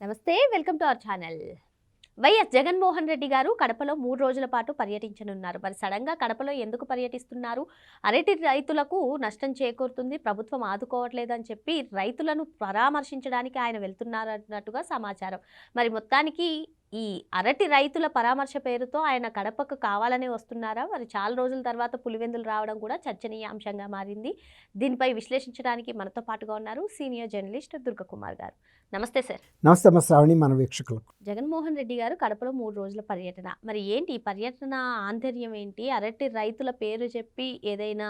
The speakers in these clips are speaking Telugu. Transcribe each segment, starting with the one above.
నమస్తే welcome to our channel. YS Jaganmohan Reddy garu కడపలో మూడు రోజుల పాటు పర్యటించనున్నారు. మరి సడన్గా కడపలో ఎందుకు పర్యటిస్తున్నారు? అరటి రైతులకు నష్టం చేకూరుతుంది ప్రభుత్వం ఆదుకోవట్లేదని చెప్పి రైతులను పరామర్శించడానికి ఆయన వెళ్తున్నారు అన్నట్టుగా సమాచారం. మరి మొత్తానికి ఈ అరటి రైతుల పరామర్శ పేరుతో ఆయన కడపకు కావాలనే వస్తున్నారా? మరి చాలా రోజుల తర్వాత పులివెందులు రావడం కూడా చర్చనీయాంశంగా మారింది. దీనిపై విశ్లేషించడానికి మనతో పాటుగా ఉన్నారు సీనియర్ జర్నలిస్ట్ దుర్గకుమార్ గారు. నమస్తే సార్. నమస్తే శ్రావణి మన వీక్షకులకు. జగన్మోహన్ రెడ్డి గారు కడపలో మూడు రోజుల పర్యటన. మరి ఏంటి ఈ పర్యటన ఆంతర్యం ఏంటి? అరటి రైతుల పేరు చెప్పి ఏదైనా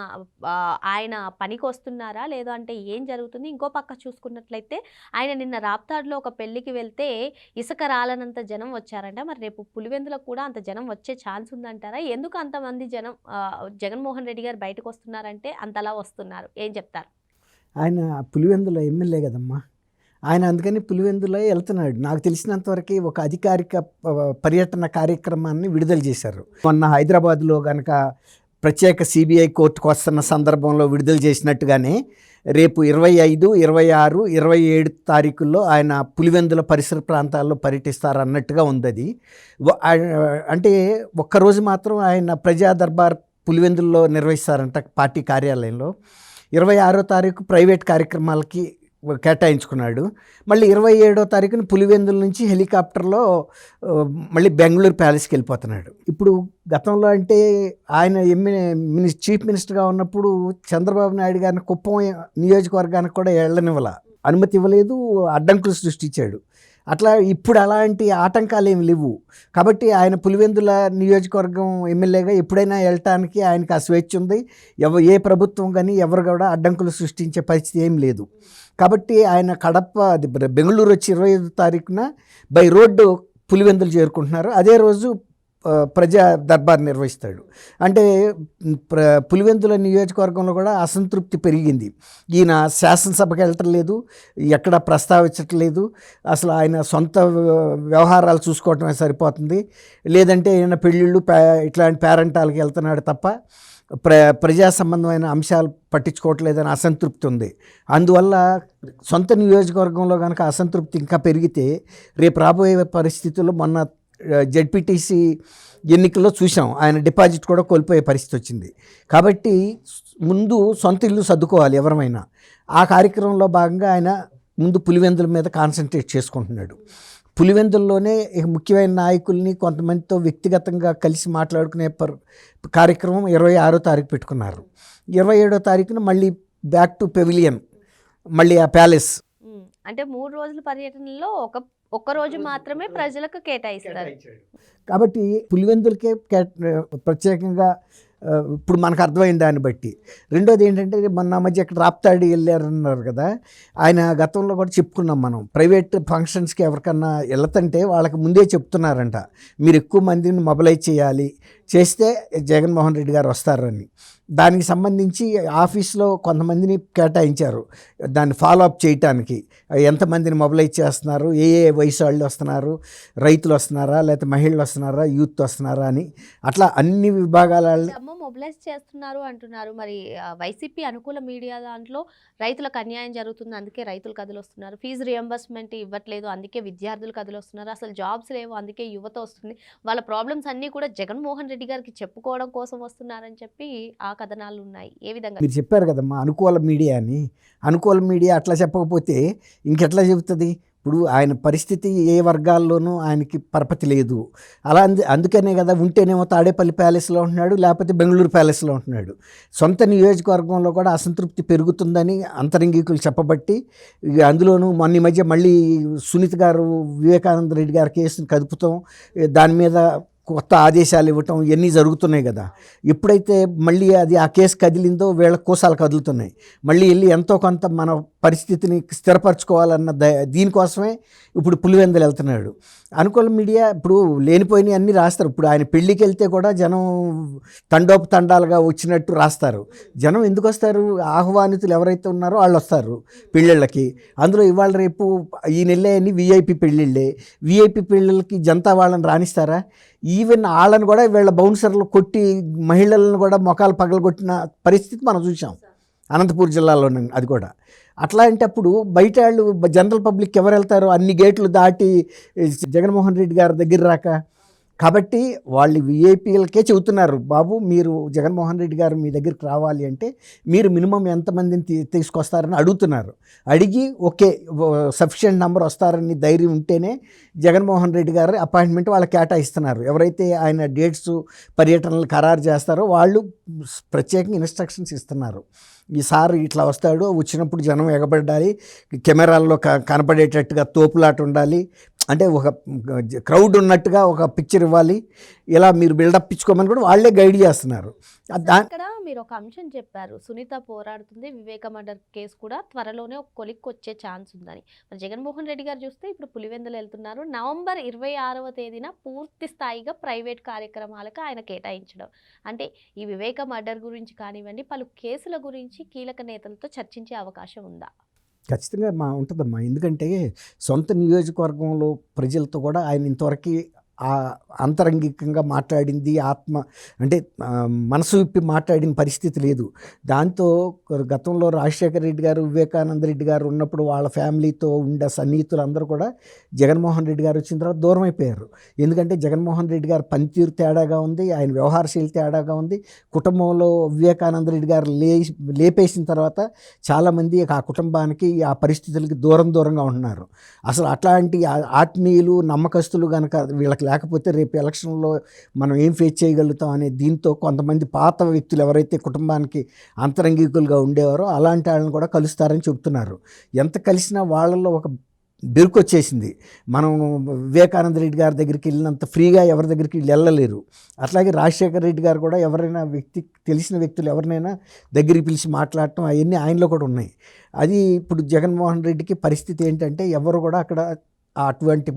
ఆయన పనికి వస్తున్నారా? లేదా అంటే ఏం జరుగుతుంది? ఇంకో పక్క చూసుకున్నట్లయితే ఆయన నిన్న రాప్తాడులో ఒక పెళ్ళికి వెళ్తే ఇసుక రాలనంత జనం వచ్చారంట. మరి రేపు పులివెందులకు కూడా అంత జనం వచ్చే ఛాన్స్ ఉందంటారా? ఎందుకు అంతమంది జనం జగన్మోహన్ రెడ్డి గారు బయటకు వస్తున్నారంటే అంతలా వస్తున్నారు? ఏం చెప్తారు? ఆయన పులివెందుల ఎమ్మెల్యే కదమ్మా. ఆయన అందుకని పులివెందులో వెళ్తున్నాడు. నాకు తెలిసినంతవరకు ఒక అధికారిక ప- పర్యటన కార్యక్రమాన్ని విడుదల చేశారు. మొన్న హైదరాబాద్లో కనుక ప్రత్యేక సిబిఐ కోర్టుకు వస్తున్న సందర్భంలో విడుదల చేసినట్టుగానే రేపు ఇరవై ఐదు ఇరవై ఆరు ఇరవై ఏడు తారీఖుల్లో ఆయన పులివెందుల పరిసర ప్రాంతాల్లో పర్యటిస్తారు అన్నట్టుగా ఉంది అది అంటే ఒక్కరోజు మాత్రం ఆయన ప్రజా దర్బార్ పులివెందుల్లో నిర్వహిస్తారంట పార్టీ కార్యాలయంలో. ఇరవై ఆరో తారీఖు ప్రైవేట్ కార్యక్రమాలకి కేటాయించుకున్నాడు. మళ్ళీ ఇరవై ఏడో తారీఖున పులివెందుల నుంచి హెలికాప్టర్లో మళ్ళీ బెంగళూరు ప్యాలెస్కి వెళ్ళిపోతున్నాడు. ఇప్పుడు గతంలో అంటే ఆయన ఎమ్మె చీఫ్ మినిస్టర్గా ఉన్నప్పుడు చంద్రబాబు నాయుడు గారిని కుప్పం నియోజకవర్గానికి కూడా వెళ్ళనివ్వాల అనుమతి ఇవ్వలేదు అడ్డంకులు సృష్టించాడు. అట్లా ఇప్పుడు అలాంటి ఆటంకాలు ఏమి లేవు. కాబట్టి ఆయన పులివెందుల నియోజకవర్గం ఎమ్మెల్యేగా ఎప్పుడైనా వెళ్ళటానికి ఆయనకి ఆ స్వేచ్ఛ ఉంది. ఎవ ఏ ప్రభుత్వం కానీ ఎవరు కూడా అడ్డంకులు సృష్టించే పరిస్థితి ఏం లేదు. కాబట్టి ఆయన కడప అది బెంగళూరు వచ్చి ఇరవై ఐదు తారీఖున బై రోడ్డు పులివెందులు చేరుకుంటున్నారు. అదే రోజు ప్రజా దర్బార్ నిర్వహిస్తాడు. అంటే ప్ర పులివెందుల నియోజకవర్గంలో కూడా అసంతృప్తి పెరిగింది. ఈయన శాసనసభకి వెళ్ళట్లేదు ఎక్కడ ప్రస్తావించట్లేదు అసలు ఆయన సొంత వ్య- వ్యవహారాలు చూసుకోవటమే సరిపోతుంది. లేదంటే ఈయన పెళ్ళిళ్ళు పే ఇట్లాంటి పేరెంటాలకి వెళ్తున్నాడు తప్ప ప్ర ప్రజా సంబంధమైన అంశాలు పట్టించుకోవట్లేదని అసంతృప్తి ఉంది. అందువల్ల సొంత నియోజకవర్గంలో కనుక అసంతృప్తి ఇంకా పెరిగితే రేపు రాబోయే పరిస్థితుల్లో మొన్న జడ్పీటీసీ ఎన్నికల్లో చూసాం ఆయన డిపాజిట్ కూడా కోల్పోయే పరిస్థితి వచ్చింది. కాబట్టి ముందు సొంత ఇల్లు సర్దుకోవాలి ఎవరమైనా. ఆ కార్యక్రమంలో భాగంగా ఆయన ముందు పులివెందుల మీద కాన్సన్ట్రేట్ చేసుకుంటున్నాడు. పులివెందుల్లోనే ముఖ్యమైన నాయకుల్ని కొంతమందితో వ్యక్తిగతంగా కలిసి మాట్లాడుకునే పర్ కార్యక్రమం ఇరవై ఆరో తారీఖు పెట్టుకున్నారు. ఇరవై ఏడో తారీఖున మళ్ళీ బ్యాక్ టు పెవిలియన్ మళ్ళీ ఆ ప్యాలెస్ అంటే మూడు రోజుల పర్యటనలో ఒక ఒక్క రోజు మాత్రమే ప్రజలకు కేటాయిస్తారు. కాబట్టి పులివెందులకే కే- ప్రత్యేకంగా ఇప్పుడు మనకు అర్థమైంది దాన్ని బట్టి. రెండోది ఏంటంటే మొన్న మధ్య ఇక్కడ రాప్తాడి వెళ్ళారన్నారు కదా ఆయన గతంలో కూడా చెప్పుకున్నాం మనం. ప్రైవేట్ ఫంక్షన్స్కి ఎవరికన్నా వెళ్తుంటే వాళ్ళకి ముందే చెప్తున్నారంట. మీరు ఎక్కువ మందిని మొబలైజ్ చేయాలి చేస్తే జగన్మోహన్ రెడ్డి గారు వస్తారని. దానికి సంబంధించి ఆఫీస్లో కొంతమందిని కేటాయించారు. దాన్ని ఫాలో అప్ చేయటానికి. ఎంతమందిని మొబలైజ్ చేస్తున్నారు? ఏ ఏ వయసు వాళ్ళు వస్తున్నారు? రైతులు వస్తున్నారా? లేకపోతే మహిళలు వస్తున్నారా? యూత్ వస్తున్నారా అని. అట్లా అన్ని విభాగాల మొబిలైజ్ చేస్తున్నారు అంటున్నారు. మరి వైసీపీ అనుకూల మీడియా దాంట్లో రైతులకు అన్యాయం జరుగుతుంది అందుకే రైతులు కథలు వస్తున్నారు ఫీజు రియంబర్స్మెంట్ ఇవ్వట్లేదు అందుకే విద్యార్థులు కథలు వస్తున్నారు అసలు జాబ్స్ లేవు అందుకే యువత వస్తుంది. వాళ్ళ ప్రాబ్లమ్స్ అన్నీ కూడా జగన్మోహన్ రెడ్డి గారికి చెప్పుకోవడం కోసం వస్తున్నారని చెప్పి ఆ కథనాలు ఉన్నాయి. ఏ విధంగా? మీరు చెప్పారు కదమ్మా అనుకూల మీడియా అని అనుకూల మీడియా అట్లా చెప్పకపోతే ఇంకెట్లా చెబుతుంది? ఇప్పుడు ఆయన పరిస్థితి ఏ వర్గాల్లోనూ ఆయనకి పరపతి లేదు. అలా అందు అందుకనే కదా ఉంటేనేమో తాడేపల్లి ప్యాలెస్లో ఉంటున్నాడు లేకపోతే బెంగళూరు ప్యాలెస్లో ఉంటున్నాడు. సొంత నియోజకవర్గంలో కూడా అసంతృప్తి పెరుగుతుందని అంతరంగికులు చెప్పబట్టి ఇక అందులోనూ మొన్న ఈ మధ్య మళ్ళీ సునీత్ గారు వివేకానంద రెడ్డి గారి కేసుని కదుపుతాం దాని మీద కొత్త ఆదేశాలు ఇవ్వటం ఇవన్నీ జరుగుతున్నాయి కదా. ఎప్పుడైతే మళ్ళీ అది ఆ కేసు కదిలిందో వీళ్ళ కోసాలు కదులుతున్నాయి. మళ్ళీ వెళ్ళి ఎంతో కొంత మన పరిస్థితిని స్థిరపరచుకోవాలన్న ద దీనికోసమే ఇప్పుడు పులివెందులు వెళ్తున్నాడు. అనుకూల మీడియా ఇప్పుడు లేనిపోయినవి అన్నీ రాస్తారు. ఇప్పుడు ఆయన పెళ్ళికి వెళ్తే కూడా జనం తండోపు తండాలుగా వచ్చినట్టు రాస్తారు. జనం ఎందుకు వస్తారు? ఆహ్వానితులు ఎవరైతే ఉన్నారో వాళ్ళు వస్తారు పెళ్ళిళ్ళకి. అందులో ఇవాళ రేపు ఈ నెలే అని విఐపి పెళ్ళిళ్ళే. విఐపి పెళ్ళిళ్ళకి జనతా వాళ్ళని రాణిస్తారా ఈవెన్ వాళ్ళని కూడా వీళ్ళ బౌన్సర్లు కొట్టి మహిళలను కూడా మొఖాలు పగలగొట్టిన పరిస్థితి మనం చూసాం అనంతపూర్ జిల్లాలోనే అది కూడా. అట్లాంటప్పుడు బయట వాళ్ళు జనరల్ పబ్లిక్ ఎవరు వెళ్తారు? అన్ని గేట్లు దాటి జగన్మోహన్ రెడ్డి గారి దగ్గర రాక కాబట్టి వాళ్ళు విఐపీలకే చెబుతున్నారు. బాబు మీరు జగన్మోహన్ రెడ్డి గారు మీ దగ్గరికి రావాలి అంటే మీరు మినిమం ఎంతమందిని తీ తీసుకొస్తారని అడుగుతున్నారు. అడిగి ఓకే సఫిషియెంట్ నెంబర్ వస్తారని ధైర్యం ఉంటేనే జగన్మోహన్ రెడ్డి గారు అపాయింట్మెంట్ వాళ్ళకి కేటాయిస్తున్నారు. ఎవరైతే ఆయన డేట్స్ పర్యటనలు ఖరారు చేస్తారో వాళ్ళు ప్రత్యేకంగా ఇన్స్ట్రక్షన్స్ ఇస్తున్నారు. ఈ సార్ ఇట్లా వస్తాడు వచ్చినప్పుడు జనం ఎగబడాలి కెమెరాల్లో క కనపడేటట్టుగా తోపులాట ఉండాలి అంటే ఒక క్రౌడ్ ఉన్నట్టుగా ఒక పిక్చర్ ఇవ్వాలి. ఇలా మీరు బిల్డప్ ఇచ్చుకోమని కూడా వాళ్ళే గైడ్ చేస్తున్నారు. అక్కడ మీరు ఒక అంశం చెప్పారు. సునీత పోరాడుతుంది. వివేక మర్డర్ కేసు కూడా త్వరలోనే ఒక కొలిక్కి వచ్చే ఛాన్స్ ఉందని. మరి జగన్మోహన్ రెడ్డి గారు చూస్తే ఇప్పుడు పులివెందులు వెళ్తున్నారు. నవంబర్ ఇరవై ఆరవ తేదీన పూర్తి స్థాయిగా ప్రైవేట్ కార్యక్రమాలకు ఆయన కేటాయించడం. అంటే ఈ వివేక మర్డర్ గురించి కానివ్వండి పలు కేసుల గురించి కీలక నేతలతో చర్చించే అవకాశం ఉందా? ఖచ్చితంగా మా ఉంటుందమ్మా. ఎందుకంటే సొంత నియోజకవర్గంలో ప్రజలతో కూడా ఆయన ఇంతవరకు అంతరంగికంగా మాట్లాడింది ఆత్మ అంటే మనసు విప్పి మాట్లాడిన పరిస్థితి లేదు. దాంతో గతంలో రాజశేఖర రెడ్డి గారు వివేకానంద రెడ్డి గారు ఉన్నప్పుడు వాళ్ళ ఫ్యామిలీతో ఉండే సన్నిహితులు అందరూ కూడా జగన్మోహన్ రెడ్డి గారు వచ్చిన తర్వాత దూరం అయిపోయారు. ఎందుకంటే జగన్మోహన్ రెడ్డి గారు పనితీరు తేడాగా ఉంది ఆయన వ్యవహారశీలి తేడాగా ఉంది. కుటుంబంలో వివేకానంద రెడ్డి గారు లే లేపేసిన తర్వాత చాలామంది ఆ కుటుంబానికి ఆ పరిస్థితులకి దూరం దూరంగా ఉంటున్నారు. అసలు అట్లాంటి ఆ- ఆత్మీయులు నమ్మకస్తులు కనుక వీళ్ళకి లేకపోతే రేపు ఎలక్షన్లో మనం ఏం ఫేస్ చేయగలుగుతాం అనే దీంతో కొంతమంది పాత వ్యక్తులు ఎవరైతే కుటుంబానికి అంతరంగికులుగా ఉండేవారో అలాంటి వాళ్ళని కూడా కలుస్తారని చెబుతున్నారు. ఎంత కలిసినా వాళ్ళల్లో ఒక బెరుకు వచ్చేసింది. మనం వివేకానంద రెడ్డి గారి దగ్గరికి వెళ్ళినంత ఫ్రీగా ఎవరి దగ్గరికి వెళ్ళలేరు. అట్లాగే రాజశేఖర రెడ్డి గారు కూడా ఎవరైనా వ్యక్తి తెలిసిన వ్యక్తులు ఎవరినైనా దగ్గరికి పిలిచి మాట్లాడటం అవన్నీ ఆయనలో కూడా ఉన్నాయి. అది ఇప్పుడు జగన్మోహన్ రెడ్డికి పరిస్థితి ఏంటంటే ఎవరు కూడా అక్కడ అటువంటి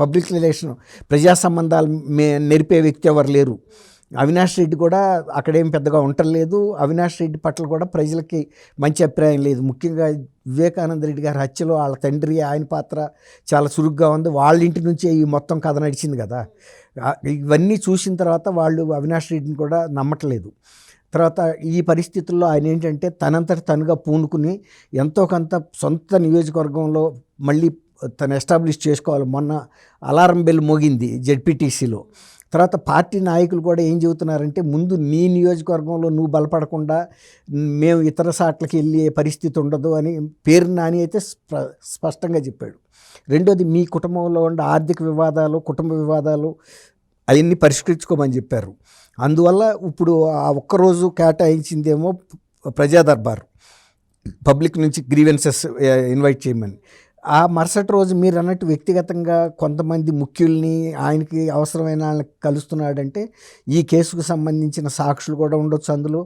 పబ్లిక్ రిలేషన్ ప్రజా సంబంధాలు మే నేర్పే వ్యక్తి ఎవరు లేరు. అవినాష్ రెడ్డి కూడా అక్కడేం పెద్దగా ఉండలేదు అవినాష్ రెడ్డి పట్ల కూడా ప్రజలకి మంచి అభిప్రాయం లేదు. ముఖ్యంగా వివేకానంద రెడ్డి గారి హత్యలో వాళ్ళ తండ్రి ఆయన పాత్ర చాలా చురుగ్గా ఉంది. వాళ్ళ ఇంటి నుంచే ఈ మొత్తం కథ నడిచింది కదా. ఇవన్నీ చూసిన తర్వాత వాళ్ళు అవినాష్ రెడ్డిని కూడా నమ్మట్లేదు. తర్వాత ఈ పరిస్థితుల్లో ఆయన ఏంటంటే తనంతట తనుగా పూనుకుని ఎంతో కొంత సొంత నియోజకవర్గంలో మళ్ళీ తను ఎస్టాబ్లిష్ చేసుకోవాలి. మొన్న అలారం బెల్ మోగింది జెడ్పీటీసీలో. తర్వాత పార్టీ నాయకులు కూడా ఏం చెబుతున్నారంటే ముందు నీ నియోజకవర్గంలో నువ్వు బలపడకుండా మేము ఇతర సాట్లకి వెళ్ళే పరిస్థితి ఉండదు అని పేరు నాని అయితే స్ప స్పష్టంగా చెప్పాడు. రెండోది మీ కుటుంబంలో ఉండే ఆర్థిక వివాదాలు కుటుంబ వివాదాలు అవన్నీ పరిష్కరించుకోమని చెప్పారు. అందువల్ల ఇప్పుడు ఆ ఒక్కరోజు కేటాయించిందేమో ప్రజాదర్బార్. పబ్లిక్ నుంచి గ్రీవెన్సెస్ ఇన్వైట్ చేయమని. ఆ మరుసటి రోజు మీరు అన్నట్టు వ్యక్తిగతంగా కొంతమంది ముఖ్యుల్ని ఆయనకి అవసరమైన వాళ్ళని కలుస్తున్నాడంటే ఈ కేసుకు సంబంధించిన సాక్షులు కూడా ఉండొచ్చు అందులో.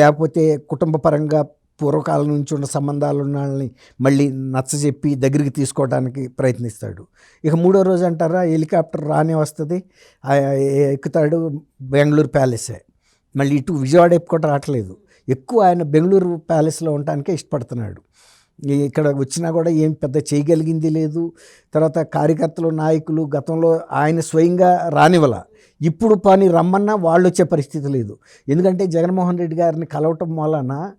లేకపోతే కుటుంబ పరంగా పూర్వకాలం నుంచి ఉన్న సంబంధాలు ఉన్న వాళ్ళని మళ్ళీ నచ్చజెప్పి దగ్గరికి తీసుకోవడానికి ప్రయత్నిస్తాడు. ఇక మూడో రోజు అంటారా హెలికాప్టర్ రానే వస్తుంది ఎక్కుతాడు బెంగళూరు ప్యాలెసే. మళ్ళీ ఇటు విజయవాడ ఎప్పుకోవటం రావట్లేదు. ఎక్కువ ఆయన బెంగళూరు ప్యాలెస్లో ఉండటానికే ఇష్టపడుతున్నాడు. ఇక్కడ వచ్చినా కూడా ఏం పెద్ద చేయగలిగింది లేదు. తర్వాత కార్యకర్తలు నాయకులు గతంలో ఆయన స్వయంగా రానివ్వాల. ఇప్పుడు పని రమ్మన్నా వాళ్ళు వచ్చే పరిస్థితి లేదు. ఎందుకంటే జగన్మోహన్ రెడ్డి గారిని కలవటం వలన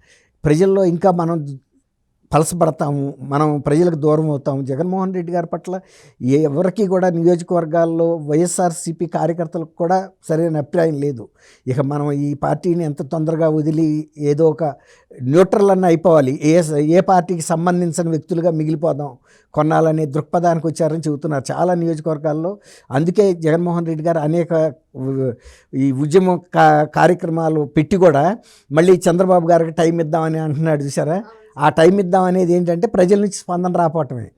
ప్రజల్లో ఇంకా మనం పలసపడతాము మనం ప్రజలకు దూరం అవుతాము. జగన్మోహన్ రెడ్డి గారి పట్ల ఏ ఎవరికి కూడా నియోజకవర్గాల్లో వైఎస్ఆర్సీపీ కార్యకర్తలకు కూడా సరైన అభిప్రాయం లేదు. ఇక మనం ఈ పార్టీని ఎంత తొందరగా వదిలి ఏదో ఒక న్యూట్రల్ అన్న అయిపోవాలి. ఏ ఏ పార్టీకి సంబంధించిన వ్యక్తులుగా మిగిలిపోదాం కొనాలనే దృక్పథానికి వచ్చారని చెబుతున్నారు చాలా నియోజకవర్గాల్లో. అందుకే జగన్మోహన్ రెడ్డి గారు అనేక ఈ ఉద్యమ కా కార్యక్రమాలు పెట్టి కూడా మళ్ళీ చంద్రబాబు గారికి టైం ఇద్దామని అంటున్నాడు చూసారా ఆ టైం ఇద్దాం అనేది ఏంటంటే ప్రజల నుంచి స్పందన రాపోవటమే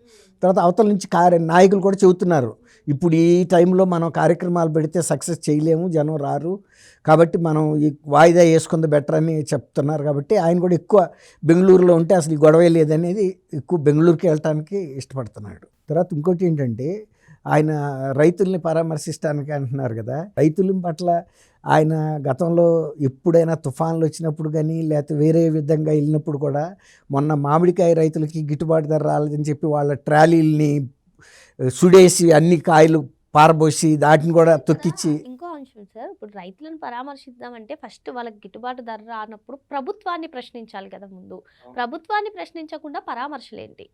తర్వాత అవతల నుంచి కార్య నాయకులు కూడా చెబుతున్నారు. ఇప్పుడు ఈ టైంలో మనం కార్యక్రమాలు పెడితే సక్సెస్ చేయలేము జనం రారు. కాబట్టి మనం ఈ వాయిదా వేసుకుంది బెటర్ అని చెప్తున్నారు కాబట్టి ఆయన కూడా ఎక్కువ బెంగళూరులో ఉంటే అసలు ఈ గొడవే లేదనేది ఎక్కువ బెంగళూరుకి వెళ్ళటానికి ఇష్టపడుతున్నాడు. తర్వాత ఇంకోటి ఏంటంటే ఆయన రైతుల్ని పరామర్శిస్తానికి అంటున్నారు కదా. రైతుల పట్ల ఆయన గతంలో ఎప్పుడైనా తుఫాన్లు వచ్చినప్పుడు కానీ లేకపోతే వేరే విధంగా వెళ్ళినప్పుడు కూడా మొన్న మామిడికాయ రైతులకి గిట్టుబాటు ధర రాలేదని చెప్పి వాళ్ళ ట్రాలీల్ని సుడేసి అన్ని కాయలు పారబోసి వాటిని కూడా తొక్కిచ్చి ఇంకో అంశం సార్. ఇప్పుడు రైతులను పరామర్శిద్దామంటే ఫస్ట్ వాళ్ళకి గిట్టుబాటు ధర రానప్పుడు ప్రభుత్వాన్ని ప్రశ్నించాలి కదా ముందు. ప్రభుత్వాన్ని ప్రశ్నించకుండా పరామర్శలేంటి?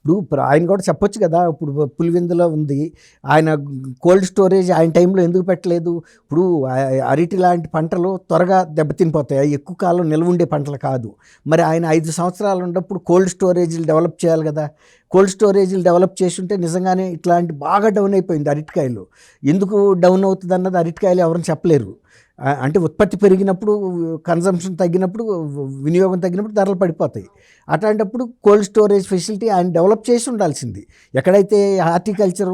ఇప్పుడు ఇప్పుడు ఆయన కూడా చెప్పొచ్చు కదా ఇప్పుడు పులివిందులో ఉంది. ఆయన కోల్డ్ స్టోరేజ్ ఆయన టైంలో ఎందుకు పెట్టలేదు? ఇప్పుడు అరటి లాంటి పంటలు త్వరగా దెబ్బతినిపోతాయి? ఎక్కువ కాలం నిల్వ ఉండే పంటలు కాదు. మరి ఆయన ఐదు సంవత్సరాలు ఉన్నప్పుడు కోల్డ్ స్టోరేజీలు డెవలప్ చేయాలి కదా. కోల్డ్ స్టోరేజీలు డెవలప్ చేసి ఉంటే నిజంగానే ఇట్లాంటి బాగా డౌన్ అయిపోయింది అరటికాయలు. ఎందుకు డౌన్ అవుతుంది అన్నది అరటికాయలు ఎవరిని చెప్పలేరు. అంటే ఉత్పత్తి పెరిగినప్పుడు కన్జంప్షన్ తగ్గినప్పుడు వినియోగం తగ్గినప్పుడు ధరలు పడిపోతాయి. అట్లాంటప్పుడు కోల్డ్ స్టోరేజ్ ఫెసిలిటీ ఆయన డెవలప్ చేసి ఉండాల్సింది. ఎక్కడైతే హార్టికల్చర్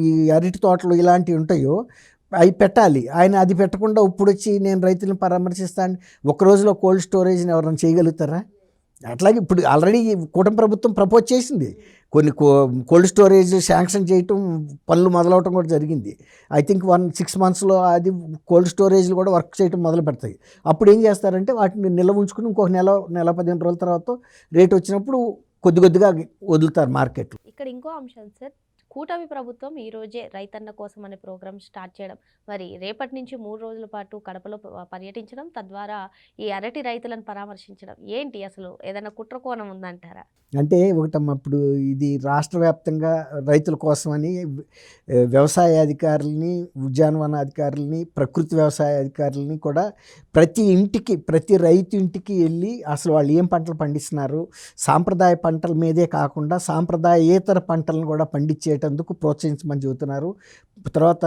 ఈ అరటి తోటలు ఇలాంటివి ఉంటాయో అవి పెట్టాలి. ఆయన అది పెట్టకుండా ఇప్పుడు వచ్చి నేను రైతులను పరామర్శిస్తాను. ఒక రోజులో కోల్డ్ స్టోరేజ్ని ఎవరైనా చేయగలుగుతారా? అట్లాగే ఇప్పుడు ఆల్రెడీ కూటమి ప్రభుత్వం ప్రపోజ్ చేసింది. కొన్ని కో- కోల్డ్ స్టోరేజ్ శాంక్షన్ చేయటం పనులు మొదలవటం కూడా జరిగింది. ఐ థింక్ వన్ సిక్స్ మంత్స్లో అది కోల్డ్ స్టోరేజ్లు కూడా వర్క్ చేయటం మొదలు పెడతాయి. అప్పుడు ఏం చేస్తారంటే వాటిని నిల్వ ఉంచుకుని ఇంకొక నెల నెల పదిహేను రోజుల తర్వాత రేట్ వచ్చినప్పుడు కొద్ది కొద్దిగా వదులుతారు మార్కెట్ ఇక్కడ ఇంకో అంశం సార్ కూటమి ప్రభుత్వం ఈ రోజే రైతన్న కోసం అనే ప్రోగ్రాం స్టార్ట్ చేయడం మరి రేపటి నుంచి మూడు రోజుల పాటు కడపలో పర్యటించడం తద్వారా ఈ అరటి రైతులను పరామర్శించడం ఏంటి అసలు? ఏదైనా కుట్రకోణం ఉందంటారా? అంటే ఒకటమ్మ ఇప్పుడు ఇది రాష్ట్ర వ్యాప్తంగా రైతుల కోసమని వ్యవసాయ అధికారులని ఉద్యానవన అధికారులని ప్రకృతి వ్యవసాయ అధికారులని కూడా ప్రతి ఇంటికి ప్రతి రైతు ఇంటికి వెళ్ళి అసలు వాళ్ళు ఏం పంటలు పండిస్తున్నారు? సాంప్రదాయ పంటల మీదే కాకుండా సాంప్రదాయేతర పంటలను కూడా చేసేటందుకు ప్రోత్సహించమని చెబుతున్నారు. తర్వాత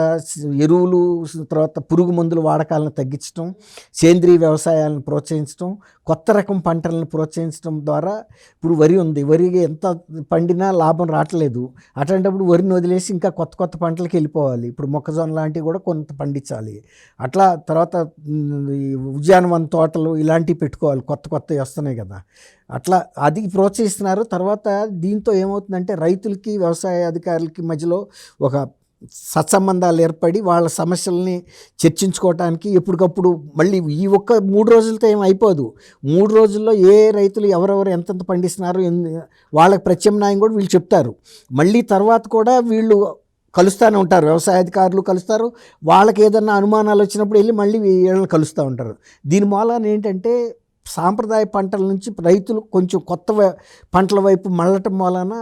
ఎరువులు తర్వాత పురుగు మందుల వాడకాలను తగ్గించడం సేంద్రీయ వ్యవసాయాలను ప్రోత్సహించడం కొత్త రకం పంటలను ప్రోత్సహించడం ద్వారా ఇప్పుడు వరి ఉంది. వరి ఎంత పండినా లాభం రావట్లేదు. అట్లాంటప్పుడు వరిని వదిలేసి ఇంకా కొత్త కొత్త పంటలకు వెళ్ళిపోవాలి. ఇప్పుడు మొక్కజొన్న లాంటివి కూడా కొంత పండించాలి. అట్లా తర్వాత ఉద్యానవన తోటలు ఇలాంటివి పెట్టుకోవాలి. కొత్త కొత్తవి వస్తున్నాయి కదా. అట్లా అది ప్రోత్సహిస్తున్నారు. తర్వాత దీంతో ఏమవుతుందంటే రైతులకి వ్యవసాయ అధికారులకి మధ్యలో ఒక సత్సంబంధాలు ఏర్పడి వాళ్ళ సమస్యల్ని చర్చించుకోవటానికి ఎప్పటికప్పుడు మళ్ళీ ఈ ఒక్క మూడు రోజులతో ఏం అయిపోదు. మూడు రోజుల్లో ఏ రైతులు ఎవరెవరు ఎంతెంత పండిస్తున్నారు వాళ్ళకి ప్రత్యామ్నాయం కూడా వీళ్ళు చెప్తారు. మళ్ళీ తర్వాత కూడా వీళ్ళు కలుస్తూనే ఉంటారు. వ్యవసాయ అధికారులు కలుస్తారు. వాళ్ళకి ఏదన్నా అనుమానాలు వచ్చినప్పుడు వెళ్ళి మళ్ళీ వీళ్ళని కలుస్తూ ఉంటారు. దీని మూలాన ఏంటంటే సాంప్రదాయ పంటల నుంచి రైతులు కొంచెం కొత్త పంటల వైపు మళ్ళటం మూలాన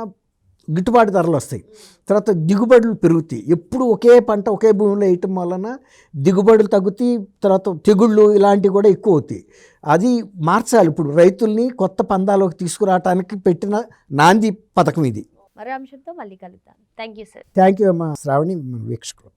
గిట్టుబాటు ధరలు వస్తాయి. తర్వాత దిగుబడులు పెరుగుతాయి. ఎప్పుడు ఒకే పంట ఒకే భూమిలో వేయటం వలన దిగుబడులు తగ్గుతాయి తర్వాత తెగుళ్ళు ఇలాంటివి కూడా ఎక్కువ అవుతాయి. అది మార్చాలి. ఇప్పుడు రైతుల్ని కొత్త పందాలోకి తీసుకురావటానికి పెట్టిన నాంది పథకం ఇది. మరో అంశంతో మళ్ళీ కలుద్దాం. Thank you sir. Thank you అమ్మా. శ్రావణి వీక్షకులు